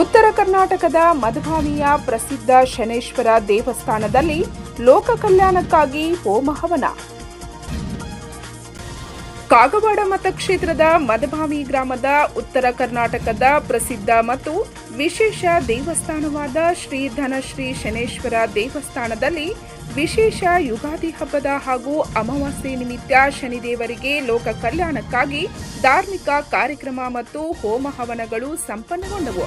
ಉತ್ತರ ಕರ್ನಾಟಕದ ಮಧುಬಾನಿಯ ಪ್ರಸಿದ್ಧ ಶನೇಶ್ವರ ದೇವಸ್ಥಾನದಲ್ಲಿ ಲೋಕ ಕಲ್ಯಾಣಕ್ಕಾಗಿ ಹೋಮ ಹವನ. ಕಾಗವಾಡ ಮತಕ್ಷೇತ್ರದ ಮದಭಾವಿ ಗ್ರಾಮದ ಉತ್ತರ ಕರ್ನಾಟಕದ ಪ್ರಸಿದ್ಧ ಮತ್ತು ವಿಶೇಷ ದೇವಸ್ಥಾನವಾದ ಶ್ರೀ ಧನಶ್ರೀ ಶನೇಶ್ವರ ದೇವಸ್ಥಾನದಲ್ಲಿ ವಿಶೇಷ ಯುಗಾದಿ ಹಬ್ಬದ ಹಾಗೂ ಅಮಾವಾಸ್ಯೆ ನಿಮಿತ್ತ ಶನಿದೇವರಿಗೆ ಲೋಕ ಕಲ್ಯಾಣಕ್ಕಾಗಿ ಧಾರ್ಮಿಕ ಕಾರ್ಯಕ್ರಮ ಮತ್ತು ಹೋಮ ಹವನಗಳು ಸಂಪನ್ನಗೊಂಡವು.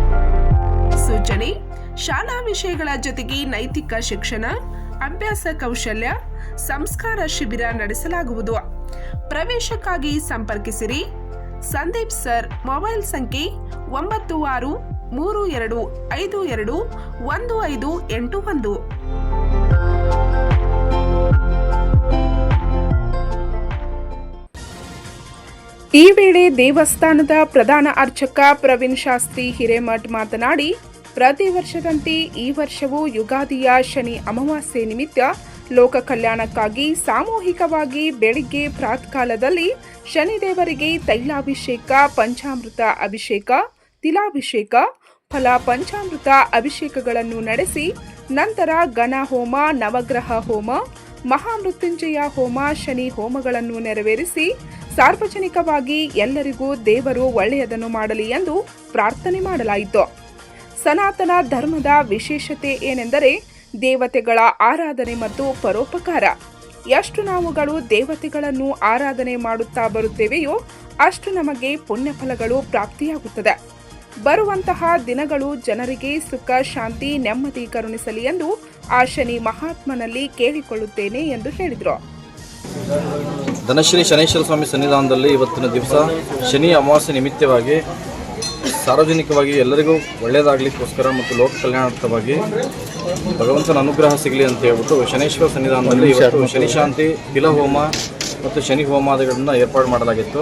ಸೂಚನೆ. ಶಾಲಾ ವಿಷಯಗಳ ಜೊತೆಗೆ ನೈತಿಕ ಶಿಕ್ಷಣ, ಅಭ್ಯಾಸ ಕೌಶಲ್ಯ, ಸಂಸ್ಕಾರ ಶಿಬಿರ ನಡೆಸಲಾಗುವುದು. ಪ್ರವೇಶಕ್ಕಾಗಿ ಸಂಪರ್ಕಿಸಿರಿ. ಸಂದೀಪ್ ಸರ್, ಮೊಬೈಲ್ ಸಂಖ್ಯೆ ಒಂಬತ್ತು ಆರು ಮೂರು ಎರಡು ಐದು ಎರಡು ಒಂದು ಐದು ಎಂಟು ಒಂದು. ಈ ವೇಳೆ ದೇವಸ್ಥಾನದ ಪ್ರಧಾನ ಅರ್ಚಕ ಪ್ರವೀಣ್ ಶಾಸ್ತ್ರಿ ಹಿರೇಮಠ್ ಮಾತನಾಡಿ ಪ್ರತಿ ವರ್ಷದಂತೆ ಈ ವರ್ಷವೂ ಯುಗಾದಿಯ ಶನಿ ಅಮಾವಾಸ್ಯೆ ನಿಮಿತ್ತ ಲೋಕ ಕಲ್ಯಾಣಕ್ಕಾಗಿ ಸಾಮೂಹಿಕವಾಗಿ ಬೆಳಿಗ್ಗೆ ಪ್ರಾತ್ಕಾಲದಲ್ಲಿ ಶನಿದೇವರಿಗೆ ತೈಲಾಭಿಷೇಕ, ಪಂಚಾಮೃತ ಅಭಿಷೇಕ, ತಿಲಾಭಿಷೇಕ, ಫಲ ಪಂಚಾಮೃತ ಅಭಿಷೇಕಗಳನ್ನು ನಡೆಸಿ ನಂತರ ಗಣ ಹೋಮ, ನವಗ್ರಹ ಹೋಮ, ಮಹಾಮೃತ್ಯುಂಜಯ ಹೋಮ, ಶನಿ ಹೋಮಗಳನ್ನು ನೆರವೇರಿಸಿ ಸಾರ್ವಜನಿಕವಾಗಿ ಎಲ್ಲರಿಗೂ ದೇವರು ಒಳ್ಳೆಯದನ್ನು ಮಾಡಲಿ ಎಂದು ಪ್ರಾರ್ಥನೆ ಮಾಡಲಾಯಿತು. ಸನಾತನ ಧರ್ಮದ ವಿಶೇಷತೆ ಏನೆಂದರೆ ದೇವತೆಗಳ ಆರಾಧನೆ ಮತ್ತು ಪರೋಪಕಾರ. ಎಷ್ಟು ನಾವುಗಳು ದೇವತೆಗಳನ್ನು ಆರಾಧನೆ ಮಾಡುತ್ತಾ ಬರುತ್ತೇವೆಯೋ ಅಷ್ಟು ನಮಗೆ ಪುಣ್ಯಫಲಗಳು ಪ್ರಾಪ್ತಿಯಾಗುತ್ತದೆ. ಬರುವಂತಹ ದಿನಗಳು ಜನರಿಗೆ ಸುಖ, ಶಾಂತಿ, ನೆಮ್ಮದಿ ಕರುಣಿಸಲಿ ಎಂದು ಆ ಶನಿ ಮಹಾತ್ಮನಲ್ಲಿ ಕೇಳಿಕೊಳ್ಳುತ್ತೇನೆ ಎಂದು ಹೇಳಿದರು. ಧನಶ್ರೀ ಶನೇಶ್ವರ ಸ್ವಾಮಿ ಸನ್ನಿಧಾನದಲ್ಲಿ ಇವತ್ತಿನ ದಿವಸ ಶನಿ ಅಮಾವಾಸ್ಯೆ ನಿಮಿತ್ತವಾಗಿ ಸಾರ್ವಜನಿಕವಾಗಿ ಎಲ್ಲರಿಗೂ ಒಳ್ಳೆಯದಾಗಲಿಕ್ಕೋಸ್ಕರ ಮತ್ತು ಲೋಕ ಕಲ್ಯಾಣಾರ್ಥವಾಗಿ ಭಗವಂತನ ಅನುಗ್ರಹ ಸಿಗಲಿ ಅಂತ ಹೇಳ್ಬಿಟ್ಟು ಶನೇಶ್ವರ ಸನ್ನಿಧಾನದಲ್ಲಿ ಇವತ್ತು ಶನಿಶಾಂತಿ ತಿಲಹೋಮ ಮತ್ತು ಶನಿ ಹೋಮಾದಿಗಳನ್ನು ಏರ್ಪಾಡು ಮಾಡಲಾಗಿತ್ತು.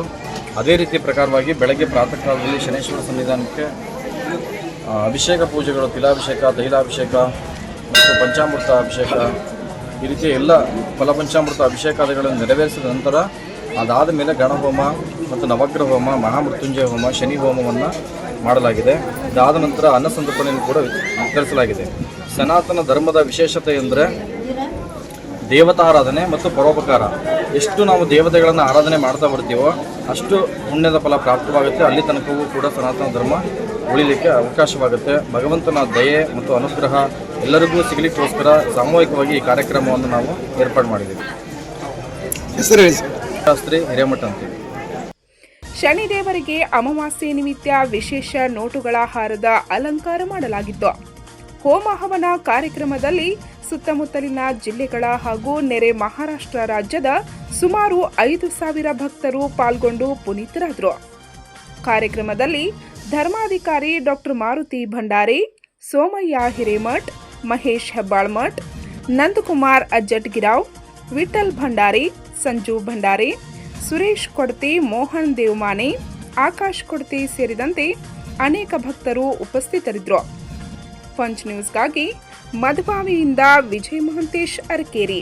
ಅದೇ ರೀತಿ ಪ್ರಕಾರವಾಗಿ ಬೆಳಗ್ಗೆ ಪ್ರಾತಃ ಕಾಲದಲ್ಲಿ ಶನೇಶ್ವರ ಸನ್ನಿಧಾನಕ್ಕೆ ಅಭಿಷೇಕ ಪೂಜೆಗಳು ತಿಲಾಭಿಷೇಕ ತೈಲಾಭಿಷೇಕ ಮತ್ತು ಪಂಚಾಮೃತ ಅಭಿಷೇಕ ಈ ರೀತಿಯ ಎಲ್ಲ ಫಲಪಂಚಾಮೃತ ಅಭಿಷೇಕಾದಿಗಳನ್ನು ನೆರವೇರಿಸಿದ ನಂತರ ಅದಾದ ಮೇಲೆ ಗಣಹೋಮ ಮತ್ತು ನವಗ್ರಹ ಹೋಮ ಮಹಾಮೃತ್ಯುಂಜಯ ಹೋಮ ಶನಿ ಹೋಮವನ್ನು ಮಾಡಲಾಗಿದೆ. ಇದಾದ ನಂತರ ಅನ್ನಸಂತರ್ಪಣೆಯನ್ನು ಕೂಡ ವಿತರಿಸಲಾಗಿದೆ. ಸನಾತನ ಧರ್ಮದ ವಿಶೇಷತೆ ಎಂದರೆ ದೇವತಾರಾಧನೆ ಮತ್ತು ಪರೋಪಕಾರ. ಎಷ್ಟು ನಾವು ದೇವತೆಗಳನ್ನು ಆರಾಧನೆ ಮಾಡ್ತಾ ಬರ್ತೀವೋ ಅಷ್ಟು ಪುಣ್ಯದ ಫಲ ಪ್ರಾಪ್ತವಾಗುತ್ತೆ. ಅಲ್ಲಿ ತನಕವೂ ಕೂಡ ಸನಾತನ ಧರ್ಮ ಉಳಿಲಿಕ್ಕೆ ಅವಕಾಶವಾಗುತ್ತೆ. ಭಗವಂತನ ದಯೆ ಮತ್ತು ಅನುಗ್ರಹ ಎಲ್ಲರಿಗೂ ಸಿಗಲಿಕ್ಕೋಸ್ಕರ ಸಾಮೂಹಿಕವಾಗಿ ಈ ಕಾರ್ಯಕ್ರಮವನ್ನು ನಾವು ಏರ್ಪಾಡು ಮಾಡಿದ್ದೀವಿ. ಶಾಸ್ತ್ರಿ ಹಿರೇಮಠ ಅಂತೀವಿ ಶನಿದೇವರಿಗೆ ಅಮಾವಾಸ್ಯೆ ನಿಮಿತ್ತ ವಿಶೇಷ ನೋಟುಗಳ ಹಾರದ ಅಲಂಕಾರ ಮಾಡಲಾಗಿತ್ತು. ಹೋಮ ಹವನ ಕಾರ್ಯಕ್ರಮದಲ್ಲಿ ಸುತ್ತಮುತ್ತಲಿನ ಜಿಲ್ಲೆಗಳ ಹಾಗೂ ನೆರೆ ಮಹಾರಾಷ್ಟ್ರ ರಾಜ್ಯದ ಸುಮಾರು ಐದು ಸಾವಿರ ಭಕ್ತರು ಪಾಲ್ಗೊಂಡು ಪುನೀತರಾದರು. ಕಾರ್ಯಕ್ರಮದಲ್ಲಿ ಧರ್ಮಾಧಿಕಾರಿ ಡಾಕ್ಟರ್ ಮಾರುತಿ ಭಂಡಾರಿ, ಸೋಮಯ್ಯ ಹಿರೇಮಠ್, ಮಹೇಶ್ ಹೆಬ್ಬಾಳ್ಮಠ್ ನಂದಕುಮಾರ್ ಅಜ್ಜಟ್ಗಿರಾವ್ ವಿಠಲ್ ಭಂಡಾರಿ, ಸಂಜು ಭಂಡಾರಿ ಸುರೇಶ್ ಕೊಡ್ತಿ ಮೋಹನ್ ದೇವಮಾನೆ, ಆಕಾಶ್ ಕೊಡ್ತಿ ಸೇರಿದಂತೆ ಅನೇಕ ಭಕ್ತರು ಉಪಸ್ಥಿತರಿದ್ದರು. ಪಂಚ್ ನ್ಯೂಸ್ಗಾಗಿ ಮಧುಬಾವಿಯಿಂದ ವಿಜಯ್ ಮಹಂತೇಶ್ ಅರಕೇರಿ.